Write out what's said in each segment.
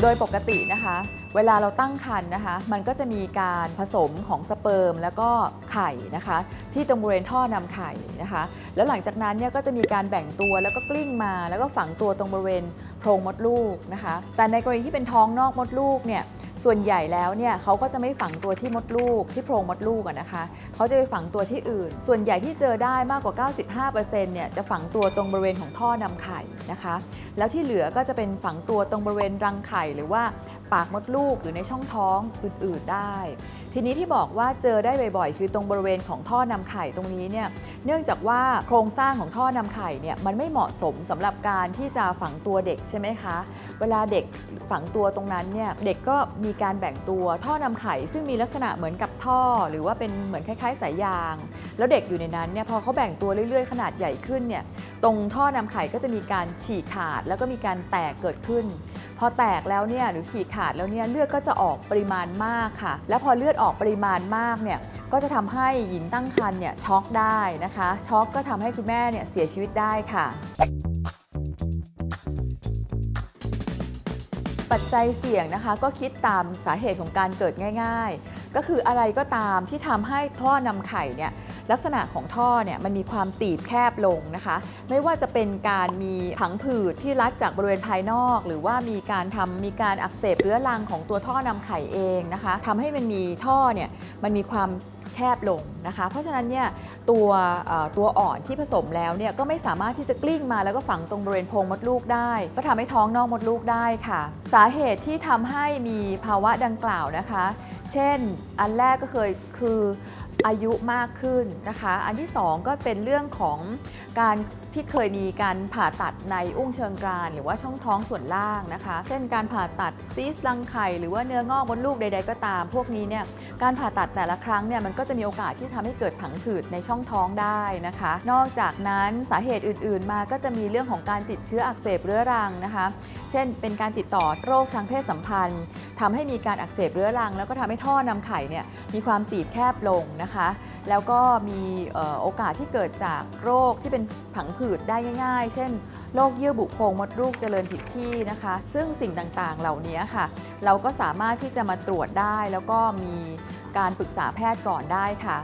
โดยปกตินะคะ เวลาเราตั้งครรภ์นะคะ มันก็จะมีการผสมของสเปิร์มแล้วก็ไข่นะคะ ที่ตรงบริเวณท่อนำไข่นะคะ แล้วหลังจากนั้นเนี่ยก็จะมีการแบ่งตัวแล้วก็กลิ้งมา แล้วก็ฝังตัวตรงบริเวณโพรงมดลูกนะคะ แต่ในกรณีที่เป็นท้องนอกมดลูกเนี่ย ส่วนใหญ่แล้วเนี่ยเขาก็จะไม่ฝังตัวที่มดลูกที่โพรงมดลูกนะคะเขาจะไปฝังตัวที่อื่น ส่วนใหญ่ที่เจอได้มากกว่า 95%เนี่ยจะฝังตัวตรงบริเวณของท่อนำไข่นะคะ แล้วที่เหลือก็จะเป็นฝังตัวตรงบริเวณรังไข่หรือว่าปากมดลูกหรือในช่องท้องอื่น ๆได้ ทีนี้ที่บอกว่าเจอได้บ่อยๆ คือตรงบริเวณของท่อนำไข่ตรงนี้เนี่ยเนื่องจากว่าโครงสร้างของท่อนำไข่เนี่ยมันไม่เหมาะสมสำหรับการที่จะฝังตัวเด็กใช่ไหมคะ เวลาเด็กฝังตัวตรงนั้นเนี่ยเด็กก็มีการแบ่งตัวท่อนำไข่ซึ่งมีลักษณะเหมือนกับท่อ หรือว่าเป็นเหมือนคล้าย ๆ สายยาง แล้วเด็กอยู่ในนั้นเนี่ยพอเขาแบ่งตัวเรื่อย ๆ ขนาดใหญ่ขึ้นเนี่ยตรงท่อนำไข่ก็จะมีการฉีกขาด แล้วก็มีการแตกเกิดขึ้น พอแตกแล้วเนี่ยหรือฉีกขาดแล้วเนี่ยเลือดก็จะออกปริมาณมากค่ะ แล้วพอเลือดออกปริมาณมากเนี่ยก็จะทำให้หญิงตั้งครรภ์เนี่ยช็อกได้นะคะ ช็อกก็ทำให้คุณแม่เนี่ยเสียชีวิตได้ค่ะ ปัจจัยเสี่ยงนะคะ ก็คิดตามสาเหตุของการเกิดง่าย ก็คืออะไรก็ตามที่ทำให้ท่อนำไข่เนี่ยลักษณะของท่อเนี่ยมันมีความตีบแคบลงนะคะ ไม่ว่าจะเป็นการมีผังผืดที่รัดจากบริเวณภายนอก หรือว่ามีการทำมีการอักเสบเรื้อรังของตัวท่อนำไข่เองนะคะทำให้มันมีท่อเนี่ยมันมีความแคบลงนะคะ เพราะฉะนั้นเนี่ยตัวตัวอ่อนที่ผสมแล้วเนี่ยก็ไม่สามารถที่จะกลิ้งมาแล้วก็ฝังตรงบริเวณโพรงมดลูกได้ ก็ทำให้ท้องนอกมดลูกได้ค่ะ สาเหตุที่ทำให้มีภาวะดังกล่าวนะคะ เช่น อันแรกก็เคยคือ อายุมากขึ้นนะคะ อันที่สองก็เป็นเรื่องของการที่เคยมีการผ่าตัดในอุ้งเชิงกรานหรือว่าช่องท้องส่วนล่างนะคะ เช่นการผ่าตัดซีสต์รังไข่หรือว่าเนื้องอกมดลูกใด ๆ ก็ตาม พวกนี้เนี่ยการผ่าตัดแต่ละครั้งเนี่ยมันก็จะมีโอกาสที่ทำให้เกิดผังผืดในช่องท้องได้นะคะ นอกจากนั้นสาเหตุอื่น ๆ มาก็จะมีเรื่องของการติดเชื้ออักเสบเรื้อรังนะคะ เช่น เป็นการติดต่อโรคทางเพศสัมพันธ์ทำให้มีการอักเสบเรื้อรัง แล้วก็ทำให้ท่อนำไข่เนี่ยมีความตีบแคบลงนะคะแล้วก็มีโอกาสที่เกิดจากโรคที่เป็นผังผืดได้ง่าย ๆ เช่น โรคเยื่อบุโพรงมดลูกเจริญผิดที่นะคะ ซึ่งสิ่งต่างๆเหล่านี้ค่ะ เราก็สามารถที่จะมาตรวจได้ แล้วก็มีการปรึกษาแพทย์ก่อนได้ค่ะ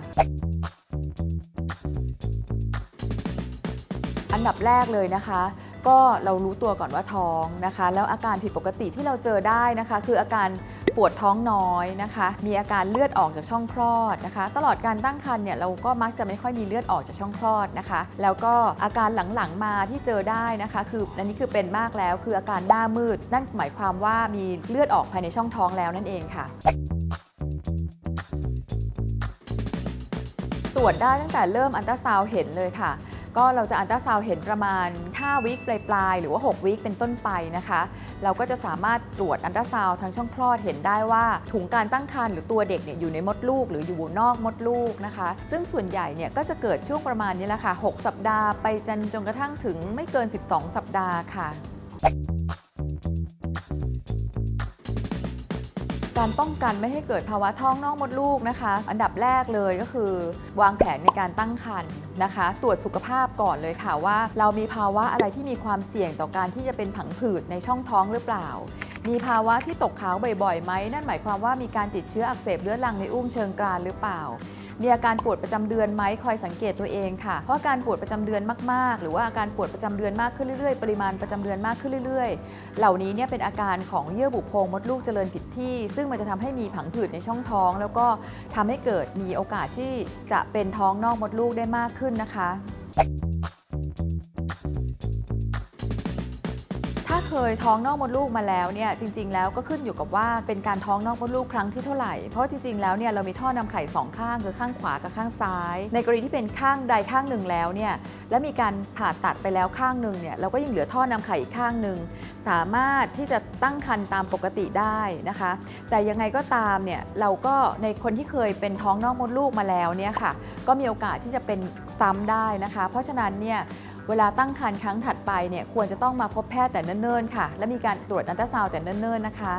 อันดับแรกเลยนะคะ ก็เรารู้ตัวก่อนว่าท้องนะคะ แล้วอาการผิดปกติที่เราเจอได้นะคะ คืออาการปวดท้องน้อยนะคะ มีอาการเลือดออกจากช่องคลอดนะคะ ตลอดการตั้งครรภ์เนี่ยเราก็มักจะไม่ค่อยมีเลือดออกจากช่องคลอดนะคะ แล้วก็อาการหลังๆมาที่เจอได้นะคะ คืออันนี้คือเป็นมากแล้ว คืออาการหน้ามืด นั่นหมายความว่ามีเลือดออกภายในช่องท้องแล้วนั่นเองค่ะตรวจได้ตั้งแต่เริ่มอันตราซาวเห็นเลยค่ะ ก็เราจะอันตราซาวเห็นประมาณ 5 วิคปลายๆ หรือว่า 6 วิคเป็นต้นไปนะคะ เราก็จะสามารถตรวจอันตราซาวทางช่องคลอดเห็นได้ว่า ถุงการตั้งครรภ์หรือตัวเด็กเนี่ยอยู่ในมดลูก หรืออยู่นอกมดลูกนะคะ ซึ่งส่วนใหญ่เนี่ยก็จะเกิดช่วงประมาณนี้แหละค่ะ 6 สัปดาห์ ไปจนจนกระทั่งถึงไม่เกิน 12 สัปดาห์ค่ะ การป้องกันไม่ให้เกิดภาวะท้องนอกมดลูกนะคะ อันดับแรกเลยก็คือ วางแผนในการตั้งครรภ์นะคะ ตรวจสุขภาพก่อนเลยค่ะว่า เรามีภาวะอะไรที่มีความเสี่ยงต่อการที่จะเป็นผังผืดในช่องท้องหรือเปล่า มีภาวะที่ตกขาวบ่อยๆไหมนั่นหมายความว่ามีการติดเชื้ออักเสบเรื้อรังในอุ้งเชิงกรานหรือเปล่า มีอาการปวดประจำเดือนไหมคอยสังเกตตัวเองค่ะ เพราะอาการปวดประจำเดือนมากๆ หรือว่าอาการปวดประจำเดือนมากขึ้นเรื่อยๆ ปริมาณประจำเดือนมากขึ้นเรื่อย ๆ เหล่านี้เนี่ยเป็นอาการของเยื่อบุโพรงมดลูกเจริญผิดที่ ซึ่งมันจะทำให้มีผังผืดในช่องท้อง แล้วก็ทำให้เกิดมีโอกาสที่จะเป็นท้องนอกมดลูกได้มากขึ้นนะคะ เคยท้องนอกมดลูกมาแล้วเนี่ยจริง ๆ แล้วก็ขึ้นอยู่กับว่าเป็นการท้องนอกมดลูกครั้งที่เท่าไหร่เพราะจริง ๆ แล้วเนี่ยเรามีท่อนำไข่สองข้างคือข้างขวากับข้างซ้าย ในกรณีที่เป็นข้างใดข้างหนึ่งแล้วเนี่ยและมีการผ่าตัดไปแล้วข้างหนึ่งเนี่ยเราก็ยังเหลือท่อนำไข่อีกข้างหนึ่งสามารถที่จะตั้งครรภ์ตามปกติได้นะคะ แต่ยังไงก็ตามเนี่ยเราก็ในคนที่เคยเป็นท้องนอกมดลูกมาแล้วเนี่ยค่ะก็มีโอกาสที่จะเป็นซ้ำได้นะคะ เพราะฉะนั้นเนี่ย เวลาตั้งครรภ์ครั้งถัดไปเนี่ยควรจะต้องมาพบแพทย์แต่เนิ่นๆค่ะ และมีการตรวจอันตราซาวด์แต่เนิ่นๆนะคะ